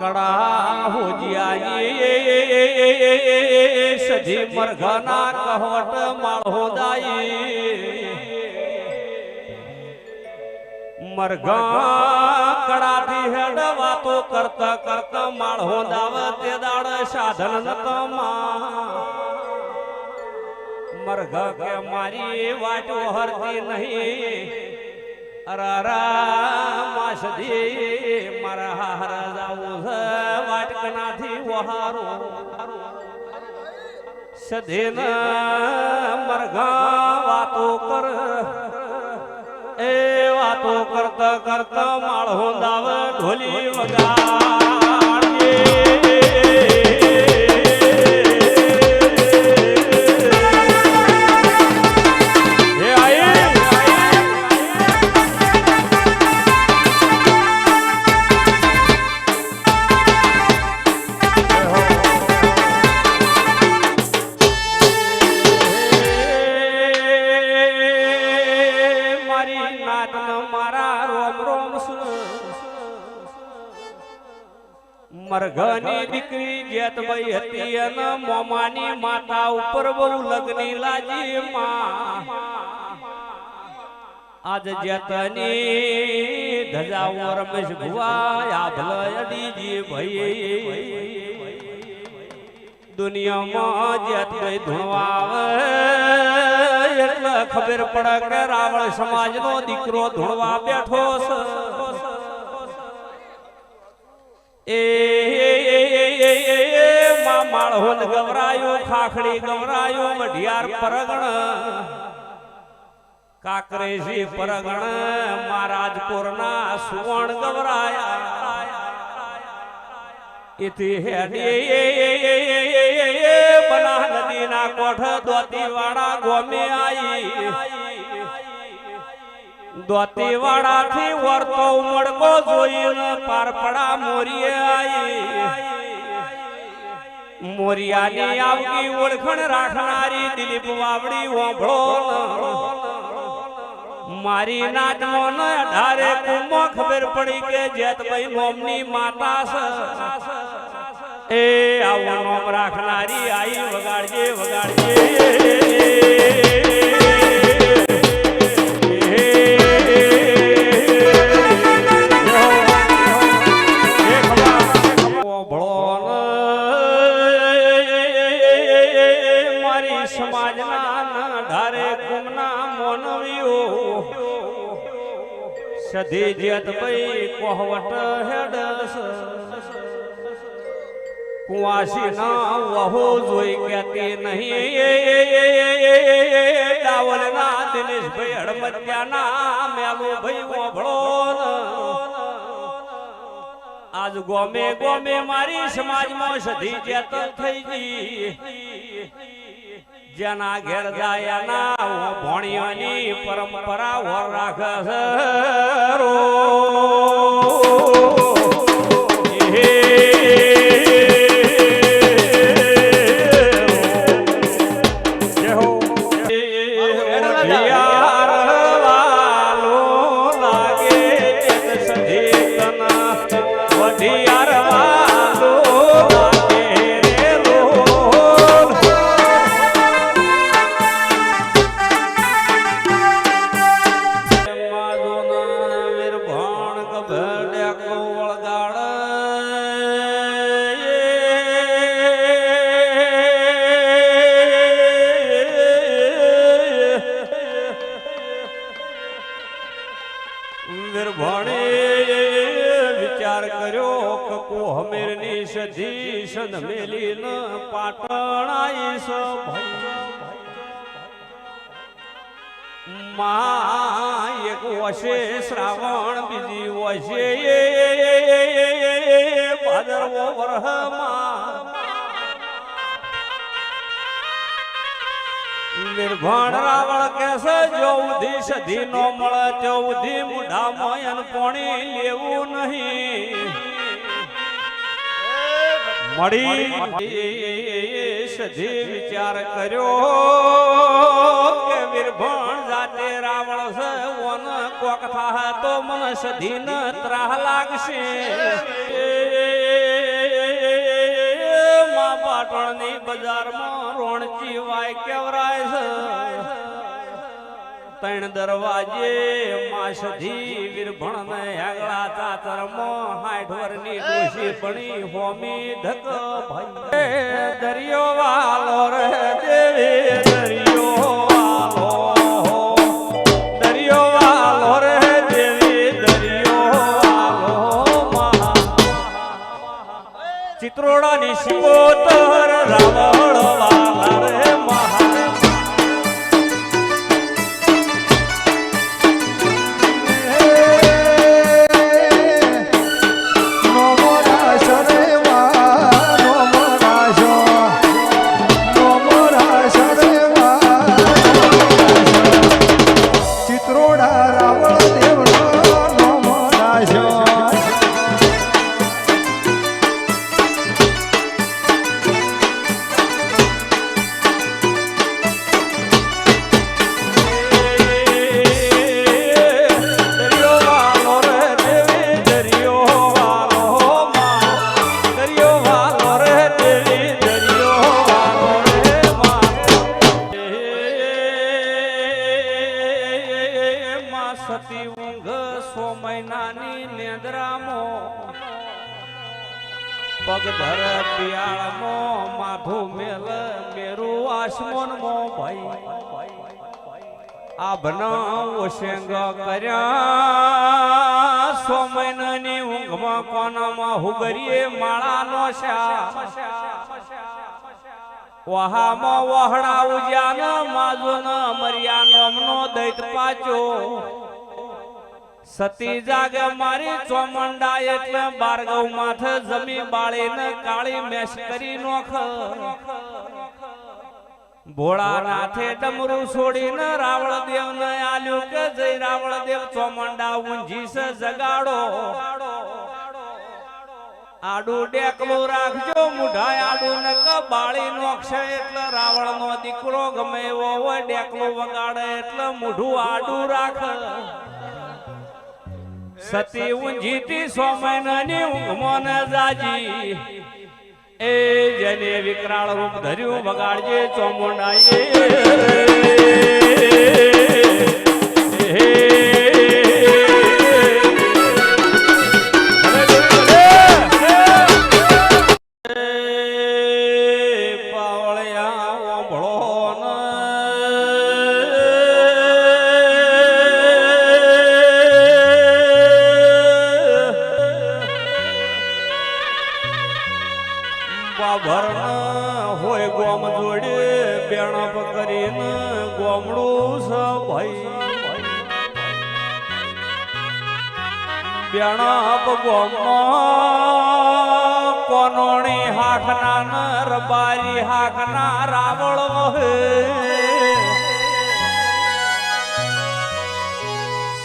કડા હોજિયાની સજી મરઘના કહવટ માળો દાઈ મરઘા કડાથી હેડ વાતો કરતા કરતા માળો દાવ તે દાડ સાધન નતમાં મરઘા કે મારી વાટો હરતી નહીં. અરારા માસદી મારા હાર જાવું છે, વાટકનાથી વહારો. સધેન મરઘા વાતો કર. એ વાતો કરતા કરતા માળો દાવ ઢોલી વગાડજે મરઘની દીકરી જેતભાઈ હતી અને મોમાની માતા ઉપર બહુ લગ્ની લાજી માં. આજ જેતની ધજાઓ રમેશ ભુવા આભલ અડીજી ભાઈ. દુનિયામાં જેત કઈ ધૂણવા એટલે ખબર પડે કે રાવણ સમાજનો દીકરો ધૂણવા બેઠો છે. સુવર્ણ ગવરાયા એથી હેડી બના નદીના કોઠ દોતી વાળા ગોમે આઈ દોતી વાળા થી વર્તો મડકો જોઈને પારપડા મોરીએ આઈ. મોરિયાની આવકી ઓળખણ રાખનારી દિલીપ વાવડી ઓંભળો મારી નાચ ન ધારે કુમો ખબર પડી કે જેતભાઈ મોમની માતા એ આવું નામ રાખનારી આઈ, વગાડજે વગાડજે. સમાજના ધારે ગુમના મોનવીઓ. સધી કોહવટ હેડસ કુવાસી ના વહુ જોઈ કેતી નહીં. ડાવલ ના દિનેશભાઈ હડમત્યા ના મેલુ ભાઈ ઓભળો આજ ગોમે ગોમે મારી સમાજમાં સધી જેત થઈ ગઈ. જેના ઘેર જાય ના ભોણિયાની પરંપરા વર રાખે સધી સંધ મેલી ન પાટણ આઈશ વશે શ્રાવણ, બીજી વશે ભાદરવો વરહમાં. નિર્ભણ રાવણ કેસે ચૌધી સધી નો મળે, ચૌધી મુઢા મયન પોણી લેવું નહીં. મળી સધી વિચાર કર્યો કે વિરભણ જાતે રાવણ છે ઓન કોક થા તો મન સધી ન ત્રાહ લાગશે માં પાટણની બજારમાં રોણચી વાય કેવર ત્રણ દરવાજે માસધી વીરભણ ને આગળા તાતર મો હાઠ વરની ડોશી પણી હોમી ધક ભાઈ. દરિયો વાલો રે પગ ધર પિયાળમો માથું મેલ મેરું આસમાનમો ભાઈ. આ બનાવો શેંગ કર્યા સો મહિનાની ઊંઘમાં કોનામાં હુગરીએ માળાનો શા. વહામાં વહડા ઉજ્યાન, માજુન મરિયા નોમનો દૈત પાચો સતી જાગે મારી ચોમંડા એટલે બારગવ માથે જમી બાળીને કાળી મેશ કરી નોખ. ભોળાનાથે ડમરું છોડીને રાવળ દેવ ને આલ્યું કે જય રાવળ દેવ ચોમંડા ઊંઝી છે જગાડો. આડું ડેકલું રાખજો મુઢાય આડું ને કબાળી નોખશે એટલે રાવણ નો દીકરો ગમે એવો હોય ડેકલું વગાડે એટલે મુઢું આડું રાખ. સતી ઊંઝીતી સોમનની ઊંઘમાં ને જાજી. એ જને વિકરાળ રૂપ ધર્યું બગાડજે ચોમુંડાએ પાવળિયા ભળો બાભરણ બેણપ ગોમો કોનોણી હાખના નર બારી હાખના રાવળ વહે.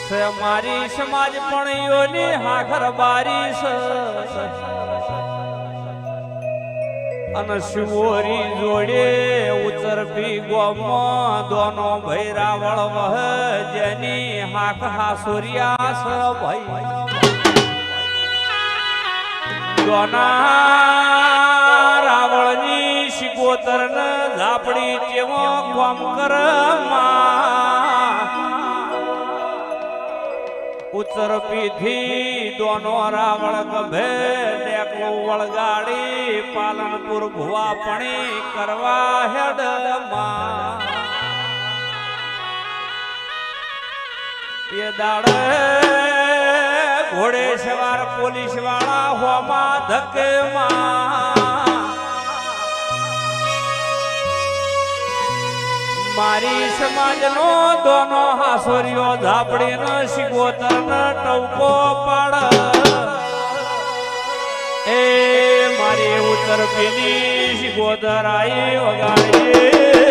છે મારી સમાજ પણિયોની હાખર બારી છે. અને શિવોરી જોડે ઉતરપી ગોમો દોનો ભૈરાવળ વહ, જેની હાક હાસુરિયા સ ભાઈ. દોના રાવળની શિકોતર ઝાપડી ચેવો કોમ કર ઉત્તર પીધી દોનો રાવળ ગભે ટેકો વળગાડી પાલનપુર ભુવા પણી કરવા હેડમાં એ દાડે ઘોડે સવાર, પોલીસવાળા હોમાં ધકે મારી. સમાજનો દોનો હાસોરિયો ઝાપડીનો શિગોતરનો ટવકો પાડ. એ મારી ઉત્તર પીની શિગોતર આઈ વગાડી.